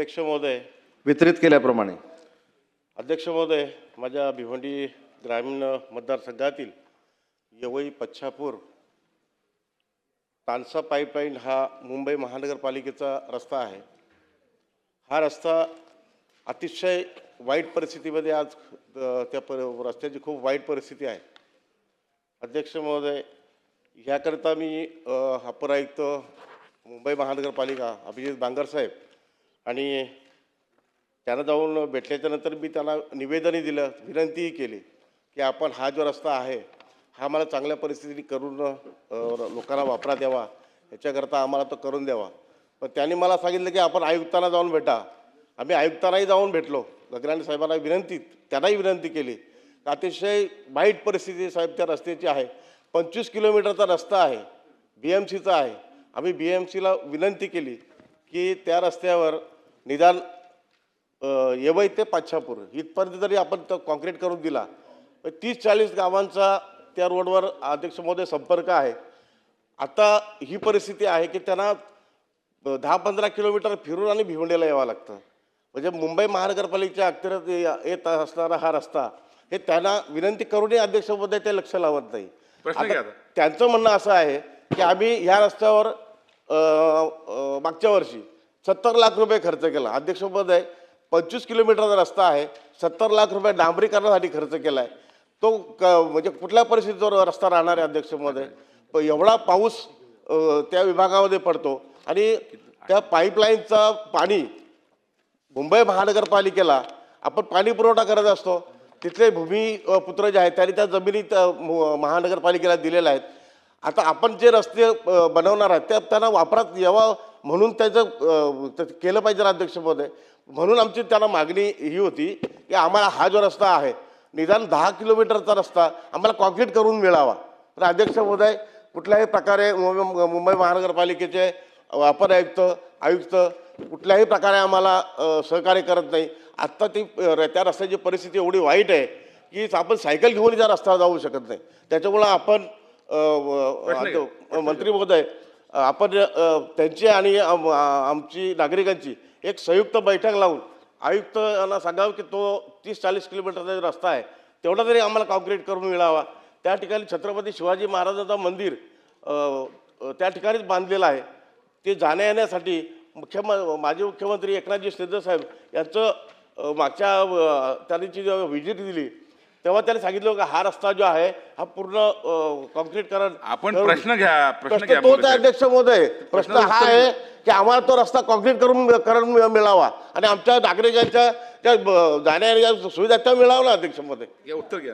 अध्यक्ष महोदय वितरित केल्याप्रमाणे. अध्यक्ष महोदय माझ्या भिवंडी ग्रामीण मतदारसंघातील यवई पच्छापूर तानसा पाईपलाईन हा मुंबई महानगरपालिकेचा रस्ता आहे. हा रस्ता अतिशय वाईट परिस्थितीमध्ये आज त्या पर रस्त्याची खूप वाईट परिस्थिती आहे. अध्यक्ष महोदय ह्याकरता मी अपर आयुक्त मुंबई महानगरपालिका अभिजित बांगरसाहेब आणि त्यांना जाऊन भेटल्याच्या नंतर मी त्यांना निवेदनही दिलं विनंतीही केली की आपण हा जो रस्ता आहे हा मला चांगल्या परिस्थितीने करून लोकांना वापरा द्यावा. याच्याकरता आम्हाला तो करून द्यावा. पण त्यांनी मला सांगितलं की आपण आयुक्तांना जाऊन भेटा. आम्ही आयुक्तांनाही जाऊन भेटलो. गगराणी साहेबांना विनंती त्यांनाही विनंती केली. अतिशय वाईट परिस्थिती साहेब त्या रस्त्याची आहे. पंचवीस किलोमीटरचा रस्ता आहे बी एम सीचा आहे. आम्ही बी एम सीला विनंती केली की त्या रस्त्यावर निदान येवई ते पाच्छापूर इथपर्यंत जरी आपण तो कॉन्क्रीट करून दिला तीस चाळीस गावांचा त्या रोडवर अध्यक्ष महोदय संपर्क आहे. आता ही परिस्थिती आहे की त्यांना दहा पंधरा किलोमीटर फिरून आणि भिवंडीला यावं लागतं. म्हणजे मुंबई महानगरपालिकेच्या अखत्यारीत येत असणारा हा रस्ता हे त्यांना विनंती करूनही अध्यक्ष महोदय ते लक्ष लावत नाही. त्यांचं म्हणणं असं आहे की आम्ही ह्या रस्त्यावर मागच्या वर्षी सत्तर लाख रुपये खर्च केला. अध्यक्षपद आहे. पंचवीस किलोमीटरचा रस्ता आहे. सत्तर लाख रुपये डांबरीकरणासाठी खर्च केला आहे तो क म्हणजे कुठल्या परिस्थितीवर रस्ता राहणार आहे अध्यक्षमध्ये एवढा पाऊस त्या विभागामध्ये पडतो. आणि त्या पाईपलाईनचा पाणी मुंबई महानगरपालिकेला आपण पाणी पुरवठा करत असतो. तिथले भूमी पुत्र जे आहेत त्यांनी त्या जमिनी महानगरपालिकेला दिलेल्या आहेत. आता आपण जे रस्ते बनवणार आहेत त्या त्यांना वापरात यावं म्हणून त्याचं केलं पाहिजे ना अध्यक्ष महोदय म्हणून आमची त्यांना मागणी ही होती की आम्हाला हा जो रस्ता आहे निदान दहा किलोमीटरचा रस्ता आम्हाला कॉन्क्रीट करून मिळावा. तर अध्यक्ष महोदय कुठल्याही प्रकारे मुंबई मुंबई महानगरपालिकेचे अपर आयुक्त आयुक्त कुठल्याही प्रकारे आम्हाला सहकार्य करत नाही. आत्ता ती त्या रस्त्याची परिस्थिती एवढी वाईट आहे की आपण सायकल घेऊन त्या रस्त्यावर जाऊ शकत नाही. त्याच्यामुळं आपण मंत्री महोदय आपण त्यांची आणि आम- आमची नागरिकांची एक संयुक्त बैठक लावून आयुक्तांना सांगावं की तो तीस चाळीस किलोमीटरचा जो रस्ता आहे तेवढा तरी आम्हाला कॉन्क्रीट करून मिळावा. त्या ठिकाणी छत्रपती शिवाजी महाराजांचं मंदिर त्या ठिकाणीच बांधलेलं आहे. ते जाण्या येण्यासाठी मुख्यम माजी मुख्यमंत्री एकनाथजी शिंदेसाहेब यांचं मागच्या त्यांनी जी व्हिजिट दिली तेव्हा त्यांनी सांगितलं की हा रस्ता जो आहे हा पूर्ण कॉन्क्रीट करण. आपण करून- प्रश्न घ्या प्रश्न प्रश्न घ्या तोच मोरे आहे साहेब. अध्यक्ष महोदय. प्रश्न हा उत्तर आहे की आम्हाला तो रस्ता कॉन्क्रीट करून करून मिळ- मिळावा. आणि आमच्या नागरिकांच्या ब- जाण्या येण्याच्या सुविधा त्या मिळावं ना अध्यक्ष महोदय. उत्तर घ्या.